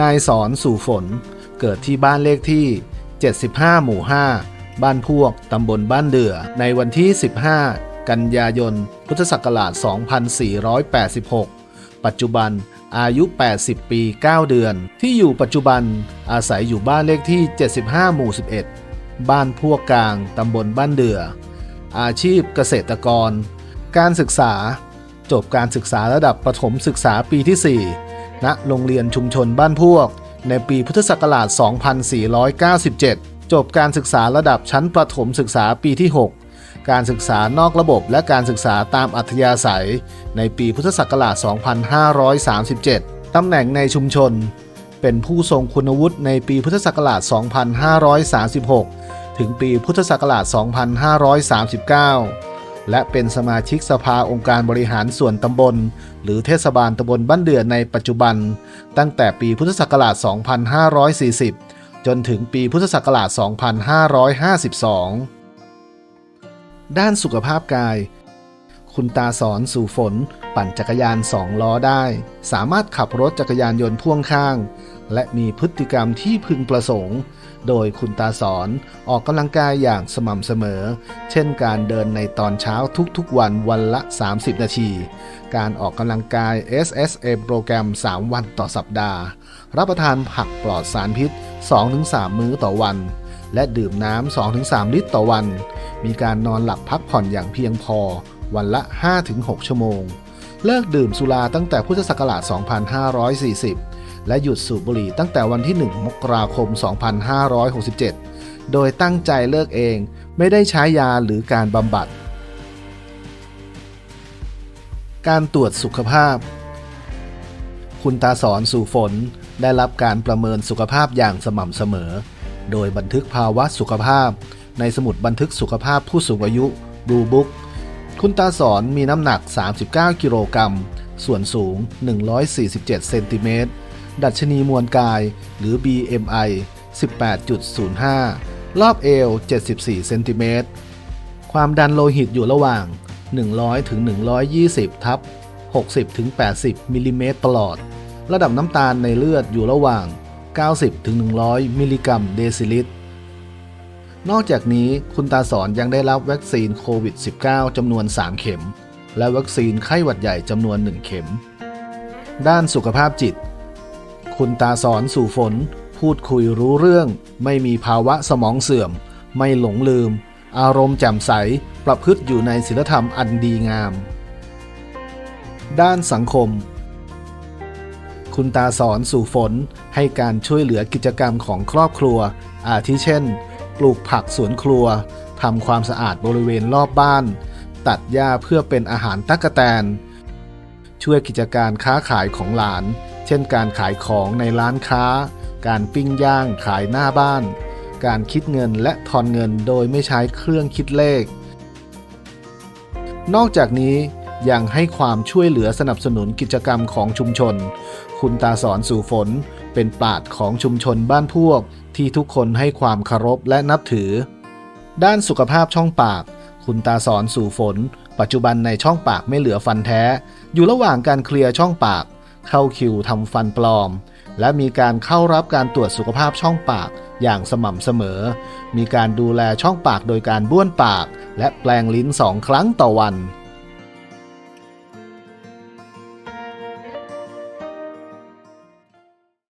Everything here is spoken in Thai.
นายสอนสู่ฝนเกิดที่บ้านเลขที่ 75 หมู่ 5 บ้านพวก ตำบลบ้านเดือ ในวันที่ 15 กันยายน พุทธศักราช 2486 ปัจจุบันอายุ 80 ปี 9 เดือน ที่อยู่ปัจจุบันอาศัยอยู่บ้านเลขที่ 75 หมู่ 11 บ้านพวกกลาง ตำบลบ้านเดือ อาชีพเกษตรกร การศึกษา จบการศึกษาระดับประถมศึกษาปีที่ 4 ณ โรงเรียนชุมชนบ้านพวก ในปีพุทธศักราช 2497 จบการศึกษาระดับชั้นประถมศึกษาปีที่ 6 การศึกษานอกระบบและการศึกษาตามอัธยาศัย ในปีพุทธศักราช 2537 ตำแหน่งในชุมชน เป็นผู้ทรงคุณวุฒิในปีพุทธศักราช 2536 ถึงปีพุทธศักราช 2539 และเป็นสมาชิกสภาองค์การบริหารส่วนตำบล หรือเทศบาลตำบลบ้านเดือในปัจจุบัน ตั้งแต่ปีพุทธศักราช 2540 จนถึงปีพุทธศักราช 2552 ด้านสุขภาพกาย คุณตาสอนสู่ฝน ปั่นจักรยานสองล้อได้ สามารถขับรถจักรยานยนต์พ่วงข้าง และมีพฤติกรรมที่พึงประสงค์ โดยคุณตาสอนออกกำลังกายอย่างสม่ำเสมอ เช่นการเดินในตอนเช้าทุกๆวันวันละ 30 นาที การออกกำลังกาย SSM โปรแกรม 3 วันต่อสัปดาห์ รับประทานผักปลอดสารพิษ 2-3 มื้อต่อวันและดื่มน้ำ 2-3 ลิตรต่อวัน มีการนอนหลับพักผ่อนอย่างเพียงพอ วันละ 5-6 ชั่วโมง เลิกดื่มสุราตั้งแต่พุทธศักราช 2540 และหยุดสูบบุหรี่ตั้งแต่วันที่ 1 มกราคม 2567 โดยตั้งใจเลิกเองไม่ได้ใช้ยาหรือการบำบัด การตรวจสุขภาพ คุณตาสอนสู่ฝนได้รับการประเมินสุขภาพอย่างสม่ำเสมอ โดยบันทึกภาวะสุขภาพ ในสมุดบันทึกสุขภาพผู้สูงอายุดูบุ๊ก คุณตาสอนมีน้ำหนัก 39 กิโลกรัม ส่วนสูง 147 เซนติเมตร ดัชนีมวลกาย หรือ BMI 18.05 รอบเอว 74 เซนติเมตร ความดันโลหิตอยู่ระหว่าง 100 ถึง 120 ทับ 60 ถึง 80 มิลลิเมตรประหลอด ระดับน้ำตาลในเลือดอยู่ระหว่าง 90 ถึง 100 มิลลิกรัมเดซิลิตร นอกจากนี้คุณตาสอนยังได้รับวัคซีนโควิด -19 จำนวน 3 เข็ม และวัคซีนไข้หวัดใหญ่จำนวน 1 เข็ม ด้านสุขภาพจิต คุณตาสอนสู่ฝน พูดคุยรู้เรื่อง ไม่มีภาวะสมองเสื่อม ไม่หลงลืม อารมณ์แจ่มใส ประพฤติอยู่ในศีลธรรมอันดีงาม ด้านสังคม คุณตาสอนสู่ฝนให้การช่วยเหลือกิจกรรมของครอบครัว อาทิเช่น ปลูกผักสวนครัวทำความสะอาดบริเวณรอบบ้าน ตัดหญ้าเพื่อเป็นอาหารตั๊กแตน ช่วยกิจการค้าขายของหลาน เช่นการขายของในร้านค้า การปิ้งย่างขายหน้าบ้าน การคิดเงินและทอนเงินโดยไม่ใช้เครื่องคิดเลข นอกจากนี้ ยังให้ความช่วยเหลือสนับสนุนกิจกรรมของชุมชน คุณตาสอนสู่ฝนเป็นปราดของชุมชนบ้านพวก ที่ทุกคนให้ความเคารพและนับถือ ด้านสุขภาพช่องปาก คุณตาสอนสู่ฝน ปัจจุบันในช่องปากไม่เหลือฟันแท้ อยู่ระหว่างการเคลียร์ช่องปาก เข้าคิวทำฟันปลอม และมีการเข้ารับการตรวจสุขภาพช่องปากอย่างสม่ำเสมอ มีการดูแลช่องปากโดยการบ้วนปาก และแปลงลิ้นสองครั้งต่อวัน